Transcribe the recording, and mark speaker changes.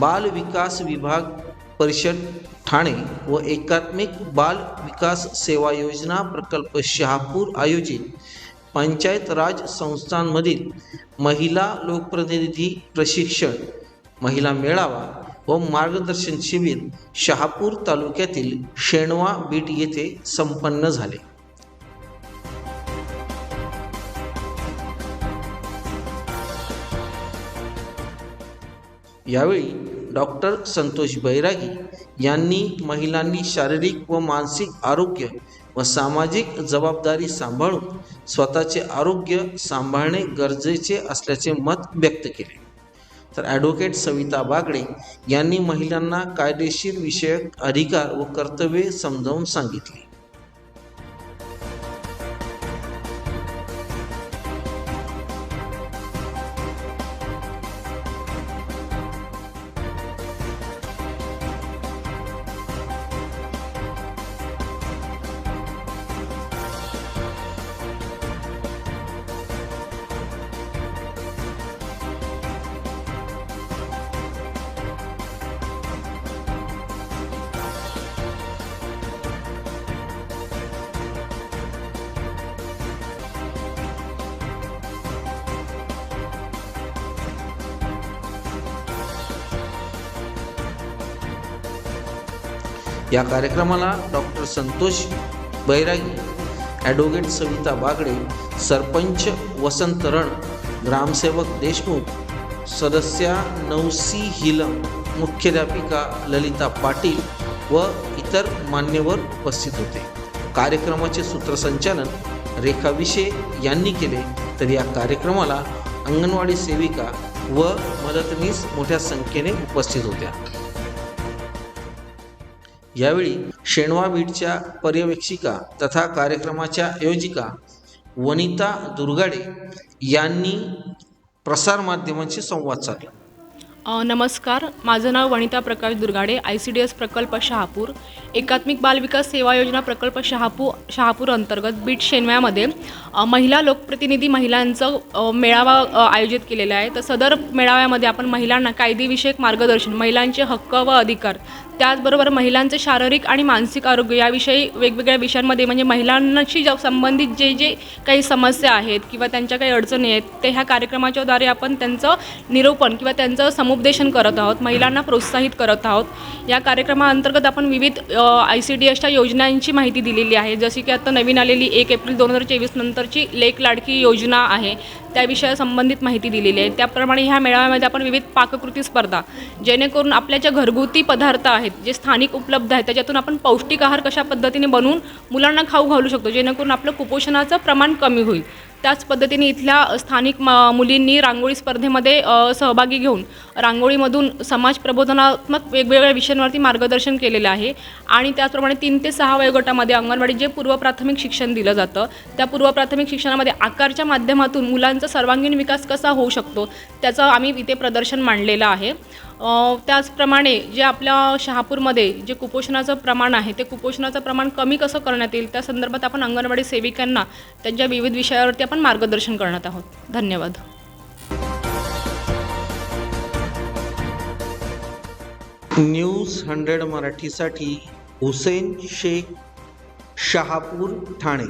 Speaker 1: बाल विकास विभाग परिषद ठाणे व एकात्मिक बाल विकास सेवा योजना प्रकल्प शहापूर आयोजित. पंचायत राज संस्थांमधील महिला लोकप्रतिनिधी प्रशिक्षण महिला मेळावा व मार्गदर्शन शिबिर शहापूर तालुक्यातील शेणवा बीट येथे संपन्न झाले. यावेळी डॉक्टर संतोष बैरागी यांनी महिलांनी शारीरिक व मानसिक आरोग्य व सामाजिक जबाबदारी सांभाळून स्वतःचे आरोग्य सांभाळणे गरजेचे असल्याचे मत व्यक्त केले. तर ॲडव्होकेट सविता बागडे यांनी महिलांना कायदेशीर विषयक अधिकार व कर्तव्ये समजावून सांगितली. या कार्यक्रमाला डॉक्टर संतोष बैरागी ॲडव्होकेट सविता बागडे सरपंच वसंत रण ग्रामसेवक देशमुख सदस्या नवसी हिलम मुख्याध्यापिका ललिता पाटील व इतर मान्यवर उपस्थित होते. कार्यक्रमाचे सूत्रसंचालन रेखा विषे यांनी केले. तर या कार्यक्रमाला अंगणवाडी सेविका व मदतनीस मोठ्या संख्येने उपस्थित होत्या. यावेळी शेणवा बीटच्या पर्यवेक्षिका तथा कार्यक्रमाच्या आयोजिका वनिता दुर्गाडे यांनी प्रसारमाध्यमांशी संवाद साधला.
Speaker 2: नमस्कार. माझं नाव Vanita Prakash Durgade I C D S प्रकल्प शहापूर. एकात्मिक बालविकास सेवा योजना प्रकल्प शहापूर शहापूर अंतर्गत बीट शेनव्यामध्ये महिला लोकप्रतिनिधी महिलांचं मेळावा आयोजित केलेला आहे. तर सदर मेळाव्यामध्ये आपण महिलांना कायदेविषयक मार्गदर्शन महिलांचे हक्क व अधिकार त्याचबरोबर महिलांचे शारीरिक आणि मानसिक आरोग्य याविषयी वेगवेगळ्या विषयांमध्ये म्हणजे महिलांशी ज्या संबंधित जे जे काही समस्या आहेत किंवा त्यांच्या काही अडचणी आहेत ते ह्या कार्यक्रमाच्या द्वारे आपण त्यांचं निरूपण किंवा त्यांचं समुपदेशन करत आहोत महिलांना प्रोत्साहित करत आहोत. या कार्यक्रमाअंतर्गत आपण विविध आय सी डी एसच्या योजनांची माहिती दिलेली आहे. जशी की आता नवीन आलेली एक एप्रिल दोन हजार चोवीस नंतरची लेक लाडकी योजना आहे. त्या विषया संबंधित माहिती दिलेली आहे. त्याप्रमाणे ह्या मेळाव्यामध्ये आपण विविध पाककृती स्पर्धा जेणेकरून आपल्या ज्या घरगुती पदार्थ आहेत जे स्थानिक उपलब्ध आहेत त्याच्यातून आपण पौष्टिक आहार कशा पद्धतीने बनवून मुलांना खाऊ घालू शकतो जेणेकरून आपलं कुपोषणाचं प्रमाण कमी होईल. त्याच पद्धतीने इथल्या स्थानिक म मुलींनी रांगोळी स्पर्धेमध्ये सहभागी घेऊन रांगोळीमधून समाज प्रबोधनात्मक वेगवेगळ्या विषयांवरती मार्गदर्शन केलेलं आहे. आणि त्याचप्रमाणे तीन ते सहा वयोगटामध्ये अंगणवाडी जे पूर्व प्राथमिक शिक्षण दिलं जातं त्या पूर्व प्राथमिक शिक्षणामध्ये आकारच्या माध्यमातून मुलां सर्वांगीण विकास कसा होऊ शकतो त्याचं आम्ही इथे प्रदर्शन मांडलेलं आहे. त्याचप्रमाणे जे आपल्या शहापूरमध्ये जे कुपोषणाचं प्रमाण आहे ते कुपोषणाचं प्रमाण कमी कसं करण्यात येईल त्या संदर्भात आपण अंगणवाडी सेविकांना त्यांच्या विविध विषयावरती आपण मार्गदर्शन करण्यात आहोत. धन्यवाद.
Speaker 1: न्यूज हंड्रेड मराठीसाठी हुसेन शेख शहापूर ठाणे.